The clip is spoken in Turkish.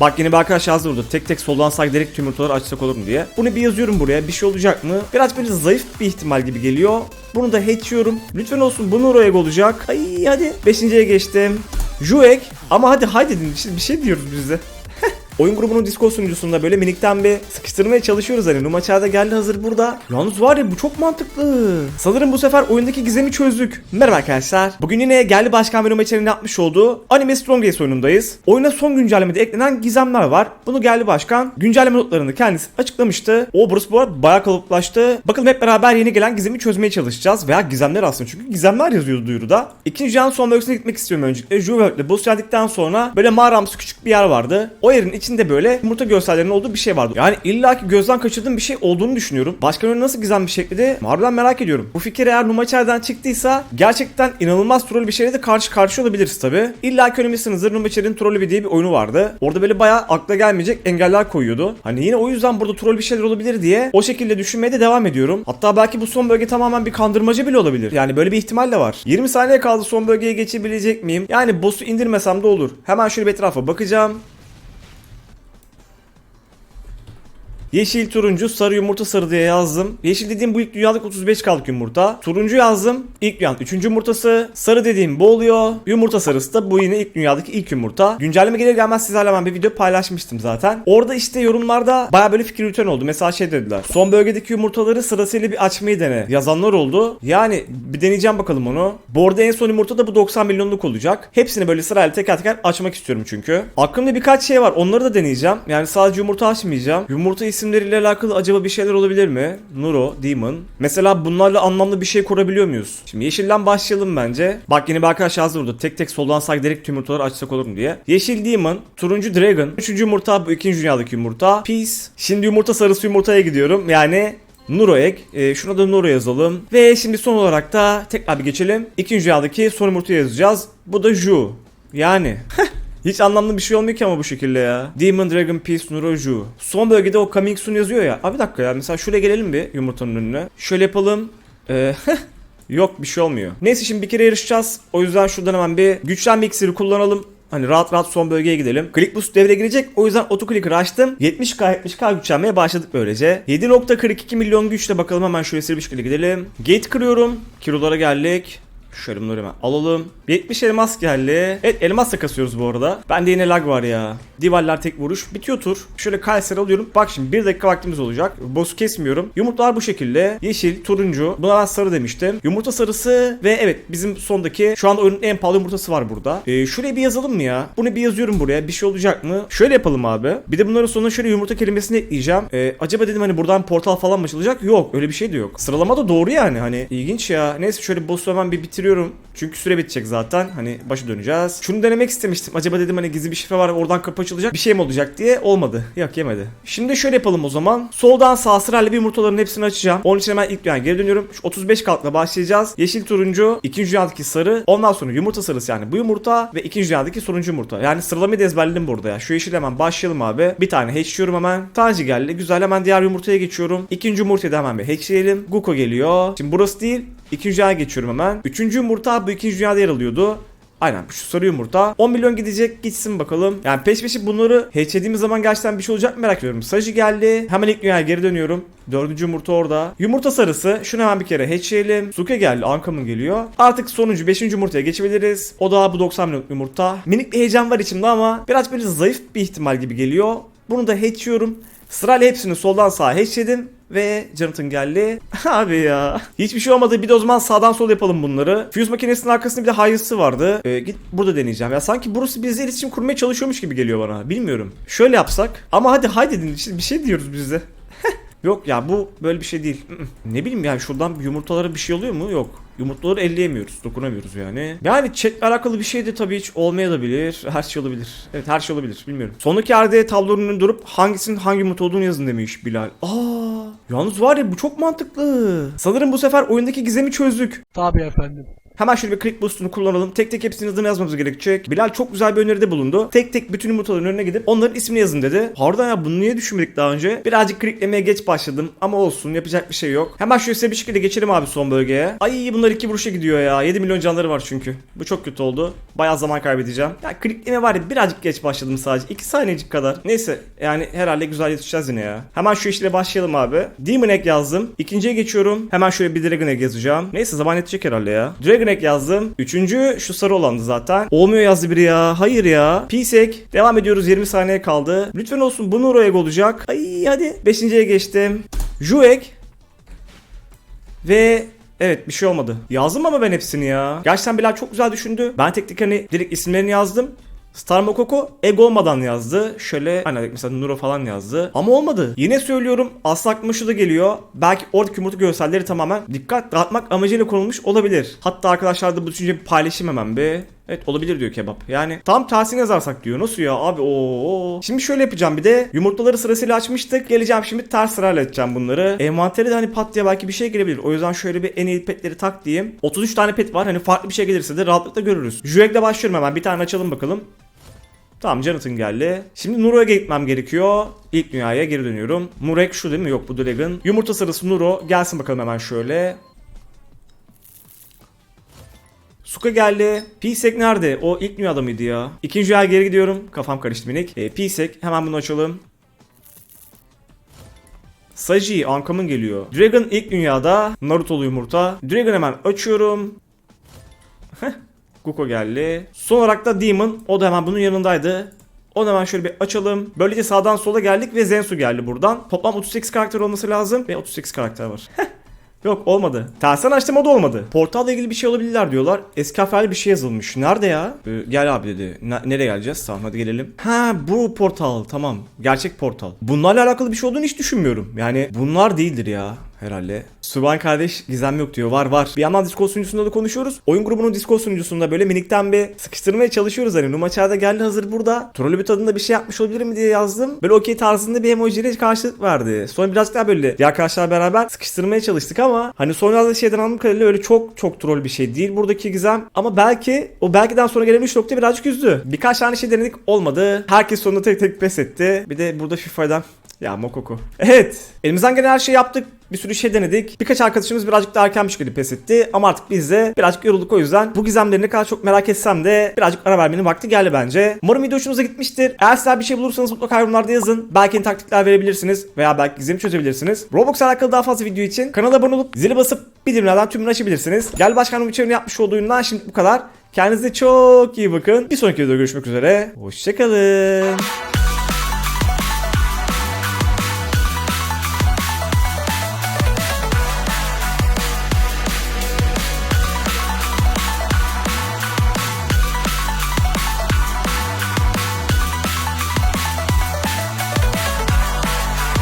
Bak yine bir arkadaş yazdı burada. Tek tek soldan sağ giderek tüm yumurtaları açsak olur mu diye. Bunu bir yazıyorum buraya. Bir şey olacak mı? Biraz böyle zayıf bir ihtimal gibi geliyor. Bunu da hatchliyorum. Lütfen olsun bu Nuro egg olacak. Ay hadi. Beşinciye geçtim. Ju egg. Ama hadi haydi şey, bir şey diyoruz biz de. Oyun grubunun Discord sunucusunda böyle minikten bir sıkıştırmaya çalışıyoruz hani. Numaçada geldi hazır burada. Yalnız var ya bu çok mantıklı. Sanırım bu sefer oyundaki gizemi çözdük. Merhaba arkadaşlar. Bugün yine geldi başkan ve Numaçar'ın yapmış olduğu Anime Strongest oyunundayız. Oyuna son güncellemede eklenen gizemler var. Bunu geldi başkan güncelleme notlarını kendisi açıklamıştı. O burası bu arada bayağı kalıplaştı. Bakalım hep beraber yeni gelen gizemi çözmeye çalışacağız. Veya gizemler aslında çünkü gizemler yazıyordu duyuruda. İkinci dünyanın son bölgesine gitmek istiyorum öncelikle. Juventus'le boss geldikten sonra böyle mağaramsı küçük bir yer vardı. O yerin içinde böyle yumurta görsellerinin olduğu bir şey vardı. Yani illaki gözden kaçırdığım bir şey olduğunu düşünüyorum. Başka nasıl gizem bir şekilde harbiden merak ediyorum. Bu fikir eğer Numaçer'den çıktıysa gerçekten inanılmaz troll bir şeyle de karşı karşıya olabiliriz tabi. İlla ki önümüzsünüzdür Numaçer'in Trollü bir diye bir oyunu vardı. Orada böyle bayağı akla gelmeyecek engeller koyuyordu. Hani yine o yüzden burada troll bir şeyler olabilir diye o şekilde düşünmeye de devam ediyorum. Hatta belki bu son bölge tamamen bir kandırmaca bile olabilir. Yani böyle bir ihtimal de var. 20 saniye kaldı son bölgeye geçebilecek miyim? Yani boss'u indirmesem de olur. Hemen şöyle bir etrafa bakacağım. Yeşil, turuncu, sarı yumurta sarı diye yazdım. Yeşil dediğim bu ilk dünyalık 35 kaldık yumurta. Turuncu yazdım. İlk dünyanın 3. yumurtası. Sarı dediğim bu oluyor. Yumurta sarısı da bu yine ilk dünyadaki ilk yumurta. Güncelleme gelir gelmez sizlerle ben bir video paylaşmıştım zaten. Orada işte yorumlarda baya böyle fikir yürüten oldu. Mesela şey dediler. Son bölgedeki yumurtaları sırasıyla bir açmayı dene. Yazanlar oldu. Yani bir deneyeceğim bakalım onu. Bu arada en son yumurta da bu 90 milyonluk olacak. Hepsini böyle sırayla teker teker açmak istiyorum çünkü. Aklımda birkaç şey var. Onları da deneyeceğim. Yani sadece yumurta açmayacağım. Yumurta isimleriyle alakalı acaba bir şeyler olabilir mi? Nuro, Demon. Mesela bunlarla anlamlı bir şey kurabiliyor muyuz? Şimdi yeşilden başlayalım bence. Bak yine bir arkadaş yazdı burada. Tek tek soldan sağa giderek tüm yumurtaları açsak olur mu diye. Yeşil Demon, turuncu Dragon, üçüncü yumurta bu ikinci dünyadaki yumurta. Peace. Şimdi yumurta sarısı yumurtaya gidiyorum. Yani Nuro Egg. Ee, şuna da Nuro yazalım. Ve şimdi son olarak da tekrar bir geçelim. İkinci dünyadaki son yumurtayı yazacağız. Bu da Ju. Yani. Hiç anlamlı bir şey olmuyor ki ama bu şekilde ya. Demon Dragon Peace Nuro Ju. Son bölgede o coming soon yazıyor ya. Abi bir dakika ya. Mesela şuraya gelelim bir yumurtanın önüne. Şöyle yapalım. Ee, Yok bir şey olmuyor. Neyse şimdi bir kere yarışacağız. O yüzden şuradan hemen bir güçlenme iksiri kullanalım. Hani rahat rahat son bölgeye gidelim. Click Boost devreye girecek. O yüzden auto clicker açtım. 70k 70k güçlenmeye başladık böylece. 7.42 milyon güçle bakalım hemen şöyle seri bir şekilde gidelim. Gate kırıyorum. Kilolara geldik. Şöyle bunları hemen alalım. 70 elmas geldi. Evet elmas da kasıyoruz bu arada. Bende yine lag var ya. Divaller tek vuruş. Bitiyor tur. Şöyle Kaiser alıyorum. Bak şimdi 1 dakika vaktimiz olacak. Boss'u kesmiyorum. Yumurtalar bu şekilde. Yeşil, turuncu. Buna ben sarı demiştim. Yumurta sarısı ve evet bizim sondaki şu anda oyunun en pahalı yumurtası var burada. Ee, şuraya bir yazalım mı ya? Bunu bir yazıyorum buraya. Bir şey olacak mı? Şöyle yapalım abi. Bir de bunların sonuna şöyle yumurta kelimesini ekleyeceğim. Ee, acaba dedim hani buradan portal falan mı açılacak? Yok. Öyle bir şey de yok. Sıralama da doğru yani. Hani ilginç ya. Neyse şöyle boss'u hemen bir bitiriyorum. Çünkü süre bitecek zaten. Hani başa döneceğiz. Şunu denemek istemiştim. Acaba dedim hani gizli bir şifre var oradan kapı açılacak. Bir şey mi olacak diye. Olmadı. Yok yemedi. Şimdi şöyle yapalım o zaman. Soldan sağ sırayla bir yumurtaların hepsini açacağım. Onun için hemen ilk dünyaya geri dönüyorum. Şu 35 kalkla başlayacağız. Yeşil turuncu, ikinci dünyadaki sarı. Ondan sonra yumurta sarısı yani bu yumurta ve ikinci dünyadaki sonuncu yumurta. Yani sıralamayı da ezberledim burada ya. Şu yeşil hemen başlayalım abi. Bir tane hatchliyorum hemen. Tanci geldi. Güzel hemen diğer yumurtaya geçiyorum. İkinci yumurtayı da hemen bir hatchleyelim. Guko geliyor. Şimdi burası değil. İkinci dünyaya geçiyorum hemen. Üçüncü yumurta bu ikinci dünyada yer alıyordu. Aynen şu sarı yumurta. 10 milyon gidecek gitsin bakalım. Yani peş peşe bunları hatchlediğimiz zaman gerçekten bir şey olacak mı merak ediyorum. Saji geldi. Hemen ilk dünyaya geri dönüyorum. Dördüncü yumurta orada. Yumurta sarısı. Şunu hemen bir kere hatchleyelim. Suke geldi. Ankamın geliyor. Artık sonuncu 5. yumurtaya geçebiliriz. O da bu 90 milyon yumurta. Minik bir heyecan var içimde ama biraz böyle zayıf bir ihtimal gibi geliyor. Bunu da hatchliyorum. Sırayla hepsini soldan sağa hatchledim ve Jonathan geldi. Abi ya. Hiçbir şey olmadı. Bir de o zaman sağdan sol yapalım bunları. Fuse makinesinin arkasında bir de hayırlısı vardı. Ee, git burada deneyeceğim. Ya sanki burası bizle iletişim kurmaya çalışıyormuş gibi geliyor bana. Bilmiyorum. Şöyle yapsak. Ama hadi haydi dedin. Bir şey diyoruz biz de. Yok ya bu böyle bir şey değil. ne bileyim yani şuradan yumurtalara bir şey oluyor mu? Yok. Yumurtaları elleyemiyoruz, dokunamıyoruz yani. Yani chatle alakalı bir şey de tabii hiç olmayabilir. Her şey olabilir. Evet her şey olabilir. Bilmiyorum. Sondaki yerde tablonun durup hangisinin hangi yumurta olduğunu yazın demiş Bilal. Aa, yalnız var ya bu çok mantıklı. Sanırım bu sefer oyundaki gizemi çözdük. Tabii efendim. Hemen şöyle bir click boost'unu kullanalım. Tek tek hepsinin adını yazmamız gerekecek. Bilal çok güzel bir öneride bulundu. Tek tek bütün yumurtaların önüne gidip onların ismini yazın dedi. Harbiden ya bunu niye düşünmedik daha önce? Birazcık clicklemeye geç başladım ama olsun yapacak bir şey yok. Hemen şöyle size bir şekilde geçelim abi son bölgeye. Ay bunlar iki vuruşa gidiyor ya. 7 milyon canları var çünkü. Bu çok kötü oldu. Bayağı zaman kaybedeceğim. Ya clickleme var ya birazcık geç başladım sadece. 2 saniyecik kadar. Neyse yani herhalde güzel yetişeceğiz yine ya. Hemen şu işle başlayalım abi. Demon Egg yazdım. İkinciye geçiyorum. Hemen şöyle bir Dragon Egg yazacağım. Neyse zaman yetecek herhalde ya. Dragon Egg yazdım. Üçüncü şu sarı olandı zaten. Olmuyor yazdı biri ya. Hayır ya. Egg. Devam ediyoruz. 20 saniye kaldı. Lütfen olsun bu Nuro olacak. Ay hadi. Beşinciye geçtim. Ju Egg. Ve Evet bir şey olmadı. Yazdım ama ben hepsini ya. Gerçekten Bilal çok güzel düşündü. Ben tek tek hani direkt isimlerini yazdım. Star Mokoko egg olmadan yazdı. Şöyle hani mesela Nuro falan yazdı. Ama olmadı. Yine söylüyorum aslı aklıma da geliyor. Belki oradaki yumurta görselleri tamamen dikkat dağıtmak amacıyla konulmuş olabilir. Hatta arkadaşlar da bu düşünceyi paylaşayım hemen bir. Evet olabilir diyor kebap. Yani tam tersini yazarsak diyor. Nasıl ya abi o Şimdi şöyle yapacağım bir de yumurtaları sırasıyla açmıştık. Geleceğim şimdi ters sırayla açacağım bunları. Envantere de hani pat diye belki bir şey gelebilir. O yüzden şöyle bir en iyi petleri tak diyeyim. 33 tane pet var. Hani farklı bir şey gelirse de rahatlıkla görürüz. Jueg'le başlıyorum hemen. Bir tane açalım bakalım. Tamam Jonathan geldi. Şimdi Nuro'ya gitmem gerekiyor. İlk dünyaya geri dönüyorum. Murek şu değil mi? Yok bu Dragon. Yumurta sarısı Nuro. Gelsin bakalım hemen şöyle. Suka geldi. Pisek nerede? O ilk dünyada mıydı ya? İkinci dünyaya geri gidiyorum. Kafam karıştı minik. E, Pisek hemen bunu açalım. Saji Ankam'ın geliyor. Dragon ilk dünyada. Naruto'lu yumurta. Dragon hemen açıyorum. Guko geldi. Son olarak da Demon. O da hemen bunun yanındaydı. Onu hemen şöyle bir açalım. Böylece sağdan sola geldik ve Zensu geldi buradan. Toplam 38 karakter olması lazım ve 38 karakter var. Yok olmadı. Tersen açtım o da olmadı. Portalla ilgili bir şey olabilirler diyorlar. Eski harflerle bir şey yazılmış. Nerede ya? Ee, gel abi dedi. Ne- nereye geleceğiz? Tamam hadi gelelim. Ha bu portal tamam. Gerçek portal. Bunlarla alakalı bir şey olduğunu hiç düşünmüyorum. Yani bunlar değildir ya herhalde. Suban kardeş gizem yok diyor. Var var. Bir yandan Discord sunucusunda da konuşuyoruz. Oyun grubunun Discord sunucusunda böyle minikten bir sıkıştırmaya çalışıyoruz. Hani Numaçar da geldi hazır burada. Trollü bir tadında bir şey yapmış olabilir mi diye yazdım. Böyle okey tarzında bir emojiyle karşılık verdi. Sonra birazcık daha böyle diğer arkadaşlar beraber sıkıştırmaya çalıştık ama hani sonra da şeyden anladığım kadarıyla öyle çok çok troll bir şey değil buradaki gizem. Ama belki o belkiden sonra gelen 3 nokta birazcık üzdü. Birkaç tane şey denedik olmadı. Herkes sonunda tek tek pes etti. Bir de burada FIFA'dan ya Mokoko. Evet. Elimizden gelen her şeyi yaptık. Bir sürü şey denedik. Birkaç arkadaşımız birazcık daha erken bir şekilde pes etti. Ama artık biz de birazcık yorulduk o yüzden. Bu gizemleri ne kadar çok merak etsem de birazcık ara vermenin vakti geldi bence. Umarım video hoşunuza gitmiştir. Eğer sizler bir şey bulursanız mutlaka yorumlarda yazın. Belki taktikler verebilirsiniz. Veya belki gizemi çözebilirsiniz. Roblox'la alakalı daha fazla video için kanala abone olup zili basıp bildirimlerden tümünü açabilirsiniz. Gel Başkanım içeriğini yapmış olduğu oyundan şimdi bu kadar. Kendinize çok iyi bakın. Bir sonraki videoda görüşmek üzere. Hoşçakalın.